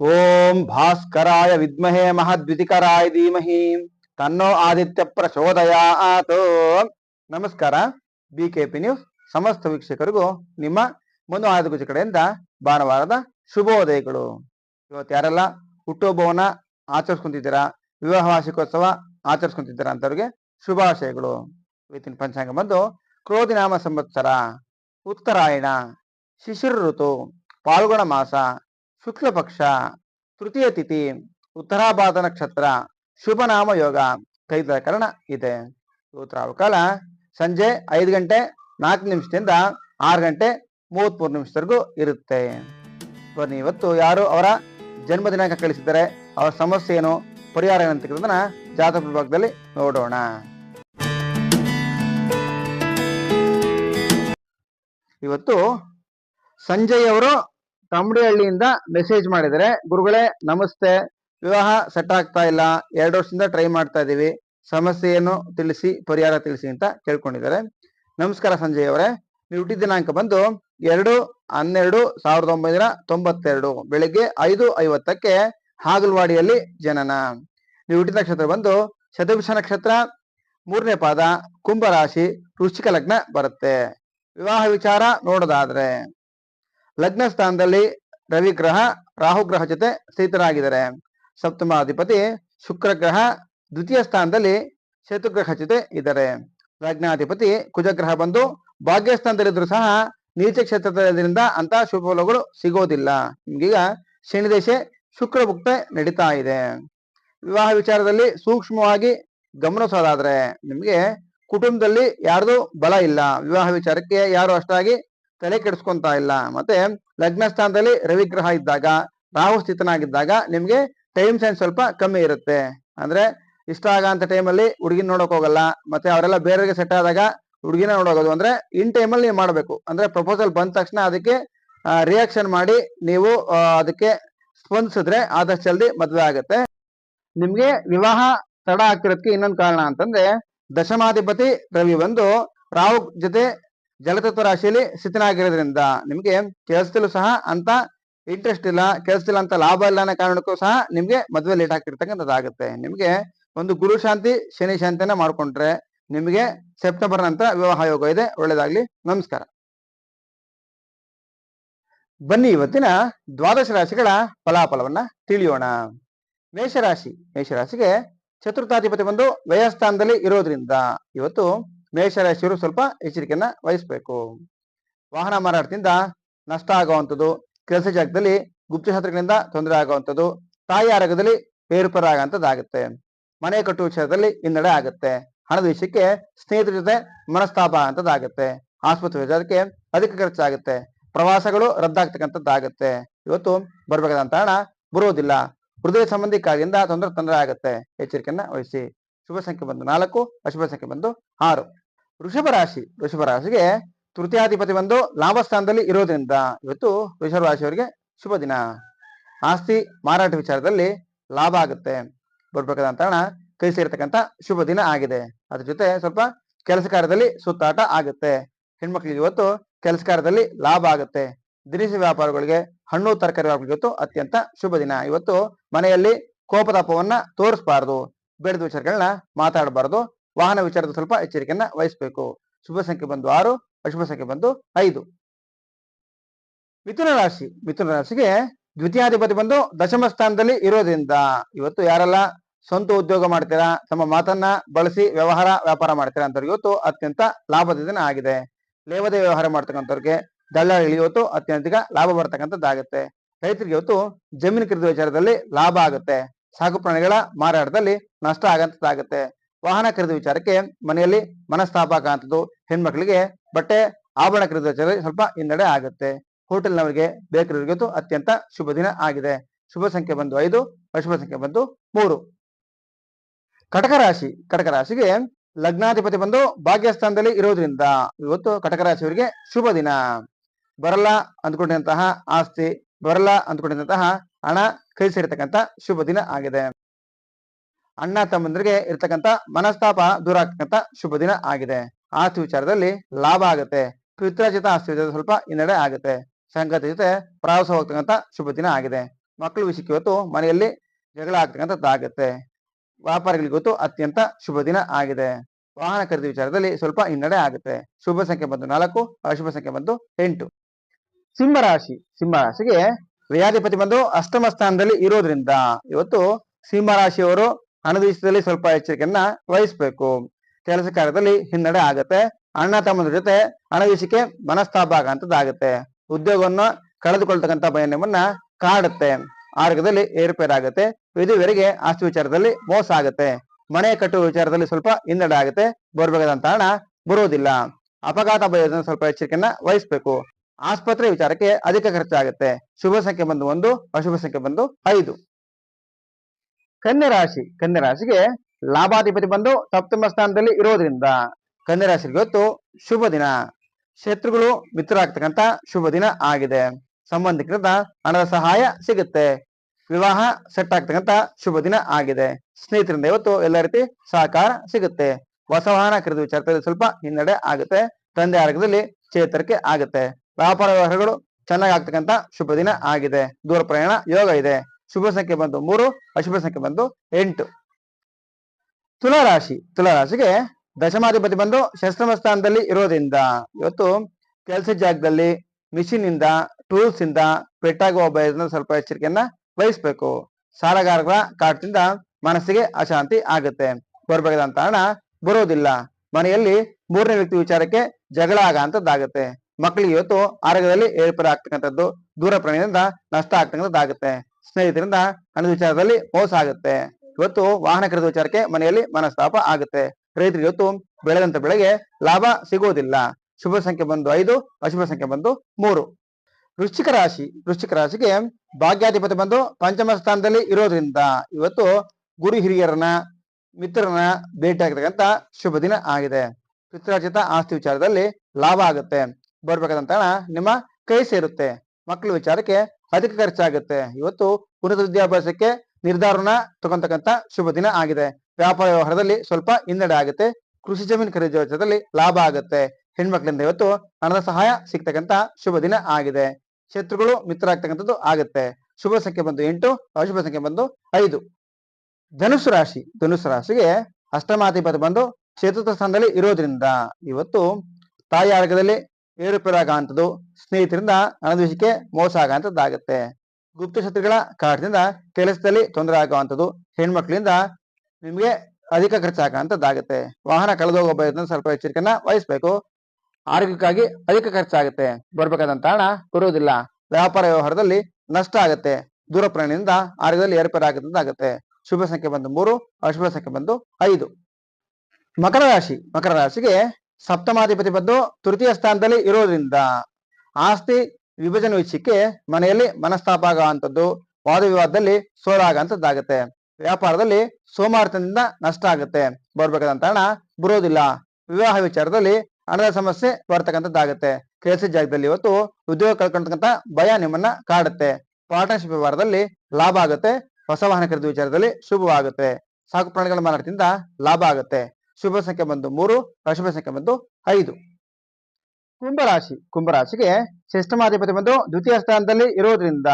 ಓಂ ಭಾಸ್ಕರಾಯ ವಿದ್ಮಹೇ ಮಹದ್ವಿತಿಕರಾಯ ಧೀಮಹಿ. ತನ್ನೋ ಆದಿತ್ಯ ಪ್ರಚೋದಯಾತ್. ನಮಸ್ಕಾರ. ಬಿ ಕೆ ಪಿ ನ್ಯೂಸ್ ಸಮಸ್ತ ವೀಕ್ಷಕರಿಗೂ ನಿಮ್ಮ ಮನು ಆದಿಗುಜ ಕಡೆಯಿಂದ ಭಾನುವಾರದ ಶುಭೋದಯಗಳು. ಇವತ್ತು ಯಾರೆಲ್ಲ ಹುಟ್ಟುಹಬ್ಬವನ್ನ ಆಚರಿಸ್ಕೊಂತಿದ್ದೀರಾ, ವಿವಾಹ ವಾರ್ಷಿಕೋತ್ಸವ ಆಚರಿಸ್ಕೊಂತಿದ್ದೀರಾ ಅಂತವ್ರಿಗೆ ಶುಭಾಶಯಗಳು. ಇವತ್ತಿನ ಪಂಚಾಂಗ ಬಂದು ಕ್ರೋಧಿನಾಮ ಸಂವತ್ಸರ, ಉತ್ತರಾಯಣ, ಶಿಶಿರ ಋತು, ಪಾಲ್ಗೊಣ ಮಾಸ ಶುಕ್ಲ ಪಕ್ಷ ತೃತೀಯ ತಿಥಿ ಉತ್ತರಾಭಾದ ನಕ್ಷತ್ರ, ಶುಭನಾಮ ಯೋಗ ಕೈದ ಕರಣ ಇದೆ ಇವತ್ತು ಸಂಜೆ ಐದು ಗಂಟೆ ನಾಲ್ಕು ನಿಮಿಷದಿಂದ ಆರು ಗಂಟೆ ಮೂವತ್ಮೂರು ನಿಮಿಷದವರೆಗೂ ಇರುತ್ತೆ. ಬನ್ನಿ ಇವತ್ತು ಯಾರು ಅವರ ಜನ್ಮ ದಿನಾಂಕ ಕಳಿಸಿದ್ದಾರೆ ಅವರ ಸಮಸ್ಯೆ ಏನು, ಪರಿಹಾರ ಏನಂತ ಜಾತಕ ವಿಭಾಗದಲ್ಲಿ ನೋಡೋಣ. ಇವತ್ತು ಸಂಜಯ್ ಅವರು ತಮ್ಮಡಿಹಳ್ಳಿಯಿಂದ ಮೆಸೇಜ್ ಮಾಡಿದರೆ, ಗುರುಗಳೇ, ನಮಸ್ತೆ. ವಿವಾಹ ಸೆಟ್ ಆಗ್ತಾ ಇಲ್ಲ. ಎರಡು ವರ್ಷದಿಂದ ಟ್ರೈ ಮಾಡ್ತಾ ಇದ್ದೀವಿ. ಸಮಸ್ಯೆಯನ್ನು ತಿಳಿಸಿ, ಪರಿಹಾರ ತಿಳಿಸಿ ಅಂತ ಕೇಳ್ಕೊಂಡಿದ್ದಾರೆ. ನಮಸ್ಕಾರ ಸಂಜಯ್ ಅವರೇ. ನೀವು ಹುಟ್ಟಿದ ದಿನಾಂಕ ಬಂದು ಎರಡು, ಹನ್ನೆರಡು, ಸಾವಿರದ ಒಂಬೈನೂರ ತೊಂಬತ್ತೆರಡು. ಬೆಳಿಗ್ಗೆ ಐದು ಐವತ್ತಕ್ಕೆ ಹಾಗಲವಾಡಿಯಲ್ಲಿ ಜನನ. ನೀವು ಹುಟ್ಟಿದ ನಕ್ಷತ್ರ ಬಂದು ಶತಭಿಷ ನಕ್ಷತ್ರ, ಮೂರನೇ ಪಾದ ಕುಂಭರಾಶಿ ವೃಶ್ಚಿಕ ಲಗ್ನ ಬರುತ್ತೆ. ವಿವಾಹ ವಿಚಾರ ನೋಡೋದಾದ್ರೆ ಲಗ್ನ ಸ್ಥಾನದಲ್ಲಿ ರವಿ ಗ್ರಹ, ರಾಹು ಗ್ರಹ ಜೊತೆ ಸ್ಥಿತರಾಗಿದ್ದಾರೆ. ಸಪ್ತಮಾಧಿಪತಿ ಶುಕ್ರ ಗ್ರಹ, ದ್ವಿತೀಯ ಸ್ಥಾನದಲ್ಲಿ ಶತುಗ್ರಹ ಜೊತೆ ಇದ್ದಾರೆ. ಲಗ್ನಾಧಿಪತಿ ಕುಜಗ್ರಹ ಬಂದು ಭಾಗ್ಯ ಸ್ಥಾನದಲ್ಲಿದ್ರು ಸಹ ನೀಚ ಕ್ಷೇತ್ರದಿಂದ ಅಂತ ಶುಭ ಫಲಗಳು ಸಿಗೋದಿಲ್ಲ. ನಿಮ್ಗೀಗ ಶನಿ ದೇಶ ಶುಕ್ರ ಭುಕ್ತ ನಡೀತಾ ಇದೆ. ವಿವಾಹ ವಿಚಾರದಲ್ಲಿ ಸೂಕ್ಷ್ಮವಾಗಿ ಗಮನಿಸೋದಾದ್ರೆ ನಿಮ್ಗೆ ಕುಟುಂಬದಲ್ಲಿ ಯಾರ್ದು ಬಲ ಇಲ್ಲ. ವಿವಾಹ ವಿಚಾರಕ್ಕೆ ಯಾರು ಅಷ್ಟಾಗಿ ತಲೆ ಕೆಡಿಸ್ಕೊಂತ ಇಲ್ಲ. ಮತ್ತೆ ಲಗ್ನ ಸ್ಥಾನದಲ್ಲಿ ರವಿಗ್ರಹ ಇದ್ದಾಗ, ರಾಹು ಸ್ಥಿತನಾಗಿದ್ದಾಗ ನಿಮ್ಗೆ ಟೈಮ್ ಸೈನ್ಸ್ ಸ್ವಲ್ಪ ಕಮ್ಮಿ ಇರುತ್ತೆ. ಅಂದ್ರೆ ಇಷ್ಟ ಆಗಂತ ಟೈಮಲ್ಲಿ ಹುಡುಗಿನ ನೋಡಕ್ ಹೋಗಲ್ಲ. ಮತ್ತೆ ಅವರೆಲ್ಲ ಬೇರೆಯವರಿಗೆ ಸೆಟ್ ಆದಾಗ ಹುಡುಗಿನ ನೋಡೋಗೋದು ಅಂದ್ರೆ ಇನ್ ಟೈಮಲ್ಲಿ ನೀವು ಮಾಡಬೇಕು. ಅಂದ್ರೆ ಪ್ರಪೋಸಲ್ ಬಂದ ತಕ್ಷಣ ಅದಕ್ಕೆ ರಿಯಾಕ್ಷನ್ ಮಾಡಿ ನೀವು ಅದಕ್ಕೆ ಸ್ಪಂದಿಸಿದ್ರೆ ಆದಷ್ಟು ಜಲ್ದಿ ಮದುವೆ ಆಗುತ್ತೆ. ನಿಮ್ಗೆ ವಿವಾಹ ತಡ ಆಗ್ತಿರೋದಕ್ಕೆ ಇನ್ನೊಂದು ಕಾರಣ ಅಂತಂದ್ರೆ ದಶಮಾಧಿಪತಿ ರವಿ ಬಂದು ರಾಹು ಜೊತೆ ಜಲತತ್ವ ರಾಶಿಯಲ್ಲಿ ಸ್ಥಿತನಾಗಿರೋದ್ರಿಂದ ನಿಮ್ಗೆ ಕೆಲಸದಲ್ಲೂ ಸಹ ಅಂತ ಇಂಟ್ರೆಸ್ಟ್ ಇಲ್ಲ, ಕೆಲಸದಿಲ್ಲ ಅಂತ ಲಾಭ ಇಲ್ಲ ಅನ್ನೋ ಕಾರಣಕ್ಕೂ ಸಹ ನಿಮ್ಗೆ ಮದುವೆ ಲೇಟ್ ಆಗ್ತಿರ್ತಕ್ಕಂಥದ್ದಾಗುತ್ತೆ. ನಿಮ್ಗೆ ಒಂದು ಗುರು ಶಾಂತಿ, ಶನಿ ಶಾಂತಿಯನ್ನ ಮಾಡ್ಕೊಂಡ್ರೆ ನಿಮ್ಗೆ ಸೆಪ್ಟೆಂಬರ್ ನಂತರ ವಿವಾಹ ಯೋಗ ಇದೆ. ಒಳ್ಳೇದಾಗ್ಲಿ. ನಮಸ್ಕಾರ. ಬನ್ನಿ ಇವತ್ತಿನ ದ್ವಾದಶ ರಾಶಿಗಳ ಫಲಾಫಲವನ್ನ ತಿಳಿಯೋಣ. ಮೇಷರಾಶಿ, ಮೇಷರಾಶಿಗೆ ಚತುರ್ಥಾಧಿಪತಿ ಬಂದು ವ್ಯಯಸ್ಥಾನದಲ್ಲಿ ಇರೋದ್ರಿಂದ ಇವತ್ತು ಮೇಷರಾಶಿಯವರು ಸ್ವಲ್ಪ ಎಚ್ಚರಿಕೆಯನ್ನ ವಹಿಸ್ಬೇಕು. ವಾಹನ ಮಾರಾಟದಿಂದ ನಷ್ಟ ಆಗುವಂಥದ್ದು, ಕೆಲಸ ಜಾಗದಲ್ಲಿ ಗುಪ್ತಶಾಸ್ತ್ರಗಳಿಂದ ತೊಂದರೆ ಆಗುವಂಥದ್ದು, ತಾಯಿ ಆರೋಗ್ಯದಲ್ಲಿ ಏರುಪೇರು ಆಗುವಂಥದ್ದಾಗುತ್ತೆ. ಮನೆ ಕಟ್ಟುವ ವಿಷಯದಲ್ಲಿ ಹಿನ್ನಡೆ ಆಗುತ್ತೆ. ಹಣದ ವಿಷಯಕ್ಕೆ ಸ್ನೇಹಿತರ ಜೊತೆ ಮನಸ್ತಾಪ ಅಂತದ್ದಾಗುತ್ತೆ. ಆಸ್ಪತ್ರೆ ವಿಚಾರಕ್ಕೆ ಅಧಿಕ ಖರ್ಚಾಗುತ್ತೆ. ಪ್ರವಾಸಗಳು ರದ್ದಾಗ್ತಕ್ಕಂಥದ್ದಾಗುತ್ತೆ. ಇವತ್ತು ಬರ್ಬೇಕಾದಂತ ಹಣ ಬರುವುದಿಲ್ಲ ಹೃದಯ ಸಂಬಂಧಿ ಕಾರ್ಯದಿಂದ ತೊಂದರೆ ತೊಂದರೆ ಆಗುತ್ತೆ. ಎಚ್ಚರಿಕೆಯನ್ನ ವಹಿಸಿ. ಶುಭ ಸಂಖ್ಯೆ ಬಂದು ನಾಲ್ಕು, ಅಶುಭ ಸಂಖ್ಯೆ ಬಂದು ಆರು. ವೃಷಭ ರಾಶಿ ವೃಷಭ ರಾಶಿಗೆ ತೃತೀಯಾಧಿಪತಿ ಬಂದು ಲಾಭಸ್ಥಾನದಲ್ಲಿ ಇರೋದ್ರಿಂದ ಇವತ್ತು ವೃಷಭ ರಾಶಿಯವರಿಗೆ ಶುಭ ದಿನ. ಆಸ್ತಿ ಮಾರಾಟ ವಿಚಾರದಲ್ಲಿ ಲಾಭ ಆಗುತ್ತೆ. ಬರ್ಬೇಕಾದಂತ ಹಣ ಕೈ ಸೇರ್ತಕ್ಕಂಥ ಶುಭ ದಿನ ಆಗಿದೆ. ಅದ್ರ ಜೊತೆ ಸ್ವಲ್ಪ ಕೆಲಸ ಕಾರ್ಯದಲ್ಲಿ ಸುತ್ತಾಟ ಆಗುತ್ತೆ. ಹೆಣ್ಮಕ್ಳಿಗೆ ಇವತ್ತು ಕೆಲಸ ಕಾರ್ಯದಲ್ಲಿ ಲಾಭ ಆಗುತ್ತೆ. ದಿನಸಿ ವ್ಯಾಪಾರಗಳಿಗೆ ಹಣ್ಣು, ತರಕಾರಿ ಇವತ್ತು ಅತ್ಯಂತ ಶುಭ ದಿನ. ಇವತ್ತು ಮನೆಯಲ್ಲಿ ಕೋಪತಾಪವನ್ನ ತೋರಿಸಬಾರದು. ಬೇಡದ ವಿಚಾರಗಳನ್ನ ಮಾತಾಡಬಾರದು. ವಾಹನ ವಿಚಾರದ ಸ್ವಲ್ಪ ಎಚ್ಚರಿಕೆಯನ್ನ ವಹಿಸಬೇಕು. ಶುಭ ಸಂಖ್ಯೆ ಬಂದು ಆರು, ಅಶುಭ ಸಂಖ್ಯೆ ಬಂದು ಐದು. ಮಿಥುನ ರಾಶಿ, ಮಿಥುನ ರಾಶಿಗೆ ದ್ವಿತೀಯಾಧಿಪತಿ ಬಂದು ದಶಮ ಸ್ಥಾನದಲ್ಲಿ ಇರೋದ್ರಿಂದ ಇವತ್ತು ಯಾರೆಲ್ಲ? ಸ್ವಂತ ಉದ್ಯೋಗ ಮಾಡ್ತೀರಾ? ತಮ್ಮ ಮಾತನ್ನ ಬಳಸಿ ವ್ಯವಹಾರ, ವ್ಯಾಪಾರ ಮಾಡ್ತೀರಾ ಅಂತ ಇವತ್ತು ಅತ್ಯಂತ ಲಾಭದ ದಿನ ಆಗಿದೆ. ಲೇವದೇ ವ್ಯವಹಾರ ಮಾಡ್ತಕ್ಕಂಥವ್ರಿಗೆ ದಲ್ಲಾಳಿ ಇವತ್ತು ಅತ್ಯಂತ ಲಾಭ ಬರ್ತಕ್ಕಂಥದ್ದಾಗುತ್ತೆ. ರೈತರಿಗೆ ಇವತ್ತು ಜಮೀನು ಖರೀದಿ ವಿಚಾರದಲ್ಲಿ ಲಾಭ ಆಗುತ್ತೆ. ಸಾಕು ಪ್ರಾಣಿಗಳ ಮಾರಾಟದಲ್ಲಿ ನಷ್ಟ ಆಗಂತದ್ದಾಗುತ್ತೆ ವಾಹನ ಖರೀದಿ ವಿಚಾರಕ್ಕೆ ಮನೆಯಲ್ಲಿ ಮನಸ್ತಾಪ ಅಂತದ್ದು ಹೆಣ್ಮಕ್ಳಿಗೆ, ಬಟ್ಟೆ ಆಭರಣ ಖರೀದಿ ವಿಚಾರದಲ್ಲಿ ಸ್ವಲ್ಪ ಹಿನ್ನಡೆ ಆಗುತ್ತೆ. ಹೋಟೆಲ್ನವರಿಗೆ ಬೇಕರಿಗೆ ಇವತ್ತು ಅತ್ಯಂತ ಶುಭ ದಿನ ಆಗಿದೆ. ಶುಭ ಸಂಖ್ಯೆ ಬಂದು ಐದು, ಅಶುಭ ಸಂಖ್ಯೆ ಬಂದು ಮೂರು. ಕಟಕ ರಾಶಿ, ಕಟಕ ರಾಶಿಗೆ ಲಗ್ನಾಧಿಪತಿ ಬಂದು ಭಾಗ್ಯಸ್ಥಾನದಲ್ಲಿ ಇರೋದ್ರಿಂದ ಇವತ್ತು ಕಟಕ ರಾಶಿಯವರಿಗೆ ಶುಭ ದಿನ. ಬರಲ್ಲ ಅಂದ್ಕೊಂಡಿರುವಂತಹ ಆಸ್ತಿ, ಬರಲ್ಲ ಅಂದ್ಕೊಂಡಿರುವಂತಹ ಹಣ ಕೈ ಸೇರ್ತಕ್ಕಂಥ ಶುಭ ದಿನ ಆಗಿದೆ. ಅಣ್ಣ ತಮ್ಮಂದ್ರಿಗೆ ಇರ್ತಕ್ಕಂಥ ಮನಸ್ತಾಪ ದೂರ ಆಗ್ತಕ್ಕಂಥ ಶುಭ ದಿನ ಆಗಿದೆ. ಆಸ್ತಿ ವಿಚಾರದಲ್ಲಿ ಲಾಭ ಆಗುತ್ತೆ. ಪಿತ್ರಾಜಿತ ಆಸ್ತಿ ವಿಚಾರ ಸ್ವಲ್ಪ ಹಿನ್ನಡೆ ಆಗುತ್ತೆ. ಸಂಗತಿ ಜೊತೆ ಪ್ರವಾಸ ಹೋಗ್ತಕ್ಕಂಥ ಶುಭ ದಿನ ಆಗಿದೆ. ಮಕ್ಕಳು ವಿಷಯಕ್ಕೆ ಇವತ್ತು ಮನೆಯಲ್ಲಿ ಜಗಳ ಆಗ್ತಕ್ಕಂಥದ್ದಾಗುತ್ತೆ ವ್ಯಾಪಾರಿಗಳಿಗೆ ಇವತ್ತು ಅತ್ಯಂತ ಶುಭ ದಿನ ಆಗಿದೆ. ವಾಹನ ಖರೀದಿ ವಿಚಾರದಲ್ಲಿ ಸ್ವಲ್ಪ ಹಿನ್ನಡೆ ಆಗುತ್ತೆ. ಶುಭ ಸಂಖ್ಯೆ ಬಂದು ನಾಲ್ಕು, ಅಶುಭ ಸಂಖ್ಯೆ ಬಂದು ಎಂಟು. ಸಿಂಹರಾಶಿ ಸಿಂಹರಾಶಿಗೆ ವ್ಯಾಧಿಪತಿ ಬಂದು ಅಷ್ಟಮ ಸ್ಥಾನದಲ್ಲಿ ಇರೋದ್ರಿಂದ ಇವತ್ತು ಸಿಂಹರಾಶಿಯವರು ಹಣದ ವಿಷಯದಲ್ಲಿ ಸ್ವಲ್ಪ ಎಚ್ಚರಿಕೆಯನ್ನ ವಹಿಸ್ಬೇಕು. ಕೆಲಸ ಕಾರ್ಯದಲ್ಲಿ ಹಿನ್ನಡೆ ಆಗುತ್ತೆ. ಅಣ್ಣ ತಮ್ಮದ ಜೊತೆ ಹಣ ವಿಷಯಕ್ಕೆ ಮನಸ್ತಾಪ ಆಗಂತದ್ದಾಗುತ್ತೆ ಉದ್ಯೋಗವನ್ನು ಕಳೆದುಕೊಳ್ತಕ್ಕಂಥ ಭಯ ಕಾಡುತ್ತೆ. ಆರೋಗ್ಯದಲ್ಲಿ ಏರುಪೇರಾಗುತ್ತೆ ವಿಧಿವರೆಗೆ ಆಸ್ತಿ ವಿಚಾರದಲ್ಲಿ ಮೋಸ ಆಗುತ್ತೆ. ಮನೆ ಕಟ್ಟುವ ವಿಚಾರದಲ್ಲಿ ಸ್ವಲ್ಪ ಹಿನ್ನಡೆ ಆಗುತ್ತೆ. ಬರ್ಬೇಕಾದಂತ ಹಣ ಬರುವುದಿಲ್ಲ ಅಪಘಾತ ಭಯದಿಂದ ಸ್ವಲ್ಪ ಎಚ್ಚರಿಕೆಯನ್ನ ವಹಿಸ್ಬೇಕು. ಆಸ್ಪತ್ರೆ ವಿಚಾರಕ್ಕೆ ಅಧಿಕ ಖರ್ಚಾಗುತ್ತೆ. ಶುಭ ಸಂಖ್ಯೆ ಬಂದು ಒಂದು, ಅಶುಭ ಸಂಖ್ಯೆ ಬಂದು ಐದು. ಕನ್ಯಾ ರಾಶಿ. ಕನ್ಯಾ ರಾಶಿಗೆ ಲಾಭಾಧಿಪತಿ ಬಂದು ಸಪ್ತಮ ಸ್ಥಾನದಲ್ಲಿ ಇರೋದ್ರಿಂದ ಕನ್ಯಾ ರಾಶಿ ಇವತ್ತು ಶುಭ ದಿನ. ಶತ್ರುಗಳು ಮಿತ್ರರಾಗ್ತಕ್ಕಂತ ಶುಭ ದಿನ ಆಗಿದೆ. ಸಂಬಂಧಿಕರಿಂದ ಹಣದ ಸಹಾಯ ಸಿಗುತ್ತೆ. ವಿವಾಹ ಸೆಟ್ ಆಗ್ತಕ್ಕಂತ ಶುಭ ದಿನ ಆಗಿದೆ. ಸ್ನೇಹಿತರಿಂದ ಇವತ್ತು ಎಲ್ಲ ರೀತಿ ಸಹಕಾರ ಸಿಗುತ್ತೆ. ಹೊಸ ವಾಹನ ಖರೀದಿ ವಿಚಾರದಲ್ಲಿ ಸ್ವಲ್ಪ ಹಿನ್ನಡೆ ಆಗುತ್ತೆ. ತಂದೆ ಆರೋಗ್ಯದಲ್ಲಿ ಚೇತರಿಕೆ ಆಗುತ್ತೆ. ವ್ಯಾಪಾರ ವ್ಯವಹಾರಗಳು ಚೆನ್ನಾಗಿ ಆಗ್ತಕ್ಕಂತ ಶುಭ ದಿನ ಆಗಿದೆ. ದೂರ ಪ್ರಯಾಣ ಯೋಗ ಇದೆ. ಶುಭ ಸಂಖ್ಯೆ ಬಂದು ಮೂರು, ಅಶುಭ ಸಂಖ್ಯೆ ಬಂದು ಎಂಟು. ತುಲಾರಾಶಿ ತುಲಾರಾಶಿಗೆ ದಶಮಾಧಿಪತಿ ಬಂದು ಶಸ್ತ್ರಮ ಸ್ಥಾನದಲ್ಲಿ ಇರೋದ್ರಿಂದ ಇವತ್ತು ಕೆಲಸ ಜಾಗದಲ್ಲಿ ಮಿಷಿನ್ ಇಂದ ಟೂಲ್ಸ್ ಇಂದ ಪೆಟ್ಟಾಗುವ ಭಯದಿಂದ ಸ್ವಲ್ಪ ಎಚ್ಚರಿಕೆಯನ್ನ ವಹಿಸ್ಬೇಕು. ಸಾಲಗಾರರ ಕಾಟದಿಂದ ಮನಸ್ಸಿಗೆ ಅಶಾಂತಿ ಆಗುತ್ತೆ. ಬರ್ಬೇಕಾದಂತ ಹಣ ಬರೋದಿಲ್ಲ. ಮನೆಯಲ್ಲಿ ಮೂರನೇ ವ್ಯಕ್ತಿ ವಿಚಾರಕ್ಕೆ ಜಗಳ ಆಗಂತದ್ದಾಗುತ್ತೆ ಮಕ್ಕಳಿಗೆ ಇವತ್ತು ಆರೋಗ್ಯದಲ್ಲಿ ಏರ್ಪೇರು ಆಗ್ತಕ್ಕಂಥದ್ದು ದೂರ ಪ್ರಾಣಿಯಿಂದ ನಷ್ಟ ಆಗ್ತಕ್ಕಂಥದ್ದಾಗುತ್ತೆ. ಸ್ನೇಹಿತರಿಂದ ಹಣದ ವಿಚಾರದಲ್ಲಿ ಮೋಸ ಆಗುತ್ತೆ. ಇವತ್ತು ವಾಹನ ಖರೀದಿ ವಿಚಾರಕ್ಕೆ ಮನೆಯಲ್ಲಿ ಮನಸ್ತಾಪ ಆಗುತ್ತೆ. ರೈತರಿಗೆ ಇವತ್ತು ಬೆಳೆದಂತ ಬೆಳೆಗೆ ಲಾಭ ಸಿಗುವುದಿಲ್ಲ ಶುಭ ಸಂಖ್ಯೆ ಬಂದು ಐದು, ಅಶುಭ ಸಂಖ್ಯೆ ಬಂದು ಮೂರು. ವೃಶ್ಚಿಕ ರಾಶಿ, ವೃಶ್ಚಿಕ ರಾಶಿಗೆ ಭಾಗ್ಯಾಧಿಪತಿ ಬಂದು ಪಂಚಮ ಸ್ಥಾನದಲ್ಲಿ ಇರೋದ್ರಿಂದ ಇವತ್ತು ಗುರು ಹಿರಿಯರನ್ನ, ಮಿತ್ರರನ್ನ ಭೇಟಿ ಆಗತಕ್ಕಂತ ಶುಭ ದಿನ ಆಗಿದೆ. ಪಿತ್ರಾರ್ಜಿತ ಆಸ್ತಿ ವಿಚಾರದಲ್ಲಿ ಲಾಭ ಆಗುತ್ತೆ. ಬರ್ಬೇಕಾದಂತ ನಿಮ್ಮ ಕೈ ಸೇರುತ್ತೆ. ಮಕ್ಕಳ ವಿಚಾರಕ್ಕೆ ಅಧಿಕ ಖರ್ಚಾಗುತ್ತೆ. ಇವತ್ತು ಉನ್ನತ ವಿದ್ಯಾಭ್ಯಾಸಕ್ಕೆ ನಿರ್ಧಾರನ ತಗೊಂತಕ್ಕಂತ ಶುಭ ದಿನ ಆಗಿದೆ. ವ್ಯಾಪಾರ ವ್ಯವಹಾರದಲ್ಲಿ ಸ್ವಲ್ಪ ಹಿನ್ನಡೆ ಆಗುತ್ತೆ. ಕೃಷಿ ಜಮೀನು ಖರೀದಿ ವೆಚ್ಚದಲ್ಲಿ ಲಾಭ ಆಗುತ್ತೆ. ಹೆಣ್ಮಕ್ಳಿಂದ ಇವತ್ತು ಹಣದ ಸಹಾಯ ಸಿಗ್ತಕ್ಕಂತ ಶುಭ ದಿನ ಆಗಿದೆ. ಶತ್ರುಗಳು ಮಿತ್ರ ಆಗ್ತಕ್ಕಂಥದ್ದು ಆಗುತ್ತೆ. ಶುಭ ಸಂಖ್ಯೆ ಬಂದು ಎಂಟು, ಅಶುಭ ಸಂಖ್ಯೆ ಬಂದು ಐದು. ಧನುಸು ರಾಶಿ, ಧನುಸು ರಾಶಿಗೆ ಅಷ್ಟಮಾಧಿಪತಿ ಬಂದು ಚತುರ್ಥ ಸ್ಥಾನದಲ್ಲಿ ಇರೋದ್ರಿಂದ ಇವತ್ತು ತಾಯಿ ಆರೋಗ್ಯದಲ್ಲಿ ಏರುಪೇರು ಆಗಂಥದ್ದು ಸ್ನೇಹಿತರಿಂದ ವಿಷಯಕ್ಕೆ ಮೋಸ ಆಗುವಂಥದ್ದಾಗುತ್ತೆ ಗುಪ್ತ ಶತ್ರುಗಳ ಕಾಟದಿಂದ ಕೆಲಸದಲ್ಲಿ ತೊಂದರೆ ಆಗುವಂಥದ್ದು ಹೆಣ್ಮಕ್ಳಿಂದ ನಿಮಗೆ ಅಧಿಕ ಖರ್ಚಾಗುವಂಥದ್ದಾಗುತ್ತೆ ವಾಹನ ಕಳೆದೋಗೋ ಭಯದಿಂದ ಸ್ವಲ್ಪ ಎಚ್ಚರಿಕೆಯನ್ನ ವಹಿಸ್ಬೇಕು. ಆರೋಗ್ಯಕ್ಕಾಗಿ ಅಧಿಕ ಖರ್ಚಾಗುತ್ತೆ. ಬರ್ಬೇಕಾದಂತ ಹಣ ಬರುವುದಿಲ್ಲ ವ್ಯಾಪಾರ ವ್ಯವಹಾರದಲ್ಲಿ ನಷ್ಟ ಆಗುತ್ತೆ. ದೂರ ಪ್ರಾಣಿಯಿಂದ ಆರೋಗ್ಯದಲ್ಲಿ ಏರ್ಪೇರು ಆಗದಂತಾಗುತ್ತೆ ಶುಭ ಸಂಖ್ಯೆ ಬಂದು ಮೂರು, ಅಶುಭ ಸಂಖ್ಯೆ ಬಂದು ಐದು. ಮಕರ ರಾಶಿ. ಮಕರ ರಾಶಿಗೆ ಸಪ್ತಮಾಧಿಪತಿ ಬಂದು ತೃತೀಯ ಸ್ಥಾನದಲ್ಲಿ ಇರೋದ್ರಿಂದ ಆಸ್ತಿ ವಿಭಜನೆ ವಿಷಯಕ್ಕೆ ಮನೆಯಲ್ಲಿ ಮನಸ್ತಾಪ ಆಗುವಂಥದ್ದು, ವಾದ ವಿವಾದದಲ್ಲಿ ಸೋಲಾಗಂತದ್ದಾಗುತ್ತೆ ವ್ಯಾಪಾರದಲ್ಲಿ ಸೋಮಾರ್ಥದಿಂದ ನಷ್ಟ ಆಗುತ್ತೆ. ಬರ್ಬೇಕಾದಂತ ಹಣ ಬರೋದಿಲ್ಲ. ವಿವಾಹ ವಿಚಾರದಲ್ಲಿ ಹಣದ ಸಮಸ್ಯೆ ಬರ್ತಕ್ಕಂಥದ್ದಾಗುತ್ತೆ. ಕೆಲಸ ಜಾಗದಲ್ಲಿ ಇವತ್ತು ಉದ್ಯೋಗ ಕಳ್ಕೊಂಡಂತ ಭಯ ನಿಮ್ಮನ್ನ ಕಾಡುತ್ತೆ. ಪಾರ್ಟ್ನರ್ಶಿಪ್ ವ್ಯವಹಾರದಲ್ಲಿ ಲಾಭ ಆಗುತ್ತೆ. ಹೊಸ ವಾಹನ ಖರೀದಿ ವಿಚಾರದಲ್ಲಿ ಶುಭವಾಗುತ್ತೆ. ಸಾಕು ಪ್ರಾಣಿಗಳ ಮಾರಾಟದಿಂದ ಲಾಭ ಆಗುತ್ತೆ. ಶುಭ ಸಂಖ್ಯೆ ಬಂದು ಮೂರು ಅಶುಭ ಸಂಖ್ಯೆ ಬಂದು ಐದು. ಕುಂಭರಾಶಿ, ಕುಂಭರಾಶಿಗೆ ಶ್ರೇಷ್ಠಮಾಧಿಪತಿ ಬಂದು ದ್ವಿತೀಯ ಸ್ಥಾನದಲ್ಲಿ ಇರೋದ್ರಿಂದ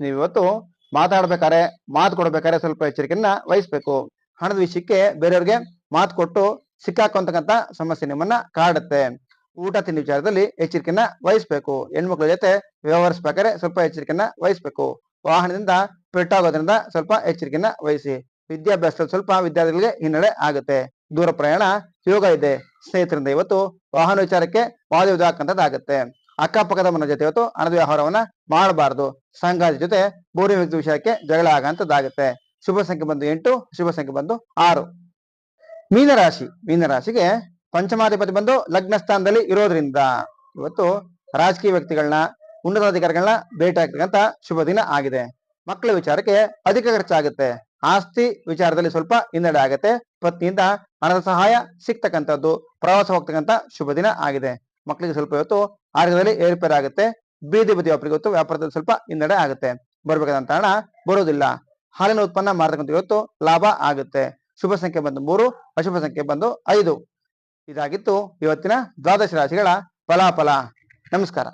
ನೀವು ಇವತ್ತು ಮಾತಾಡ್ಬೇಕಾರೆ ಮಾತು ಕೊಡ್ಬೇಕಾದ್ರೆ ಸ್ವಲ್ಪ ಎಚ್ಚರಿಕೆಯನ್ನ ವಹಿಸ್ಬೇಕು. ಹಣದ ವಿಷಯಕ್ಕೆ ಬೇರೆಯವ್ರಿಗೆ ಮಾತು ಕೊಟ್ಟು ಸಿಕ್ಕಾಕೊಂತಕ್ಕಂತ ಸಮಸ್ಯೆ ನಿಮ್ಮನ್ನ ಕಾಡುತ್ತೆ. ಊಟ, ತಿಂಡಿ ವಿಚಾರದಲ್ಲಿ ಎಚ್ಚರಿಕೆಯನ್ನ ವಹಿಸ್ಬೇಕು. ಹೆಣ್ಮಕ್ಳ ಜೊತೆ ವ್ಯವಹರಿಸ್ಬೇಕಾದ್ರೆ ಸ್ವಲ್ಪ ಎಚ್ಚರಿಕೆಯನ್ನ ವಹಿಸ್ಬೇಕು. ವಾಹನದಿಂದ ಪೆಟ್ಟಾಗೋದ್ರಿಂದ ಸ್ವಲ್ಪ ಎಚ್ಚರಿಕೆಯನ್ನ ವಹಿಸಿ. ವಿದ್ಯಾಭ್ಯಾಸದಲ್ಲಿ ಸ್ವಲ್ಪ ವಿದ್ಯಾರ್ಥಿಗಳಿಗೆ ಹಿನ್ನಡೆ ಆಗುತ್ತೆ. ದೂರ ಪ್ರಯಾಣ ಯೋಗ ಇದೆ. ಸ್ನೇಹಿತರಿಂದ ಇವತ್ತು ವಾಹನ ವಿಚಾರಕ್ಕೆ ವಾದ ವಿವಾದ ಹಾಕಂತದ್ದಾಗುತ್ತೆ ಅಕ್ಕಪಕ್ಕದ ಮನ ಜೊತೆ ಇವತ್ತು ಹಣದ ವ್ಯವಹಾರವನ್ನ ಮಾಡಬಾರದು. ಸಂಘದ ಜೊತೆ ಬೋರಿ ವ್ಯಕ್ತಿ ವಿಷಯಕ್ಕೆ ಜಗಳ ಆಗಂತದ್ದಾಗುತ್ತೆ. ಶುಭ ಸಂಖ್ಯೆ ಬಂದು ಎಂಟು, ಶುಭ ಸಂಖ್ಯೆ ಬಂದು ಆರು. ಮೀನರಾಶಿ. ಮೀನರಾಶಿಗೆ ಪಂಚಮಾಧಿಪತಿ ಬಂದು ಲಗ್ನ ಸ್ಥಾನದಲ್ಲಿ ಇರೋದ್ರಿಂದ ಇವತ್ತು ರಾಜಕೀಯ ವ್ಯಕ್ತಿಗಳನ್ನ, ಉನ್ನತಾಧಿಕಾರಿಗಳನ್ನ ಭೇಟಿ ಆಗ್ತಕ್ಕಂತ ಶುಭ ದಿನ ಆಗಿದೆ. ಮಕ್ಕಳ ವಿಚಾರಕ್ಕೆ ಅಧಿಕ ಖರ್ಚಾಗುತ್ತೆ. ಆಸ್ತಿ ವಿಚಾರದಲ್ಲಿ ಸ್ವಲ್ಪ ಹಿನ್ನಡೆ ಆಗುತ್ತೆ. ಪತ್ನಿಯಿಂದ ಹಣದ ಸಹಾಯ ಸಿಗ್ತಕ್ಕಂಥದ್ದು, ಪ್ರವಾಸ ಹೋಗ್ತಕ್ಕಂಥ ಶುಭ ದಿನ ಆಗಿದೆ. ಮಕ್ಕಳಿಗೆ ಸ್ವಲ್ಪ ಇವತ್ತು ಆರೋಗ್ಯದಲ್ಲಿ ಏರ್ಪೇರ್ ಆಗುತ್ತೆ. ಬೀದಿ ಬದಿ ವ್ಯಾಪಾರಿಗೆ ಇವತ್ತು ವ್ಯಾಪಾರದಲ್ಲಿ ಸ್ವಲ್ಪ ಹಿನ್ನಡೆ ಆಗುತ್ತೆ. ಬರ್ಬೇಕಾದಂತ ಹಣ ಬರೋದಿಲ್ಲ. ಹಾಲಿನ ಉತ್ಪನ್ನ ಮಾರತಕ್ಕಂಥ ಇವತ್ತು ಲಾಭ ಆಗುತ್ತೆ. ಶುಭ ಸಂಖ್ಯೆ ಬಂದು ಮೂರು, ಅಶುಭ ಸಂಖ್ಯೆ ಬಂದು ಐದು. ಇದಾಗಿತ್ತು ಇವತ್ತಿನ ದ್ವಾದಶ ರಾಶಿಗಳ ಫಲಾಫಲ. ನಮಸ್ಕಾರ.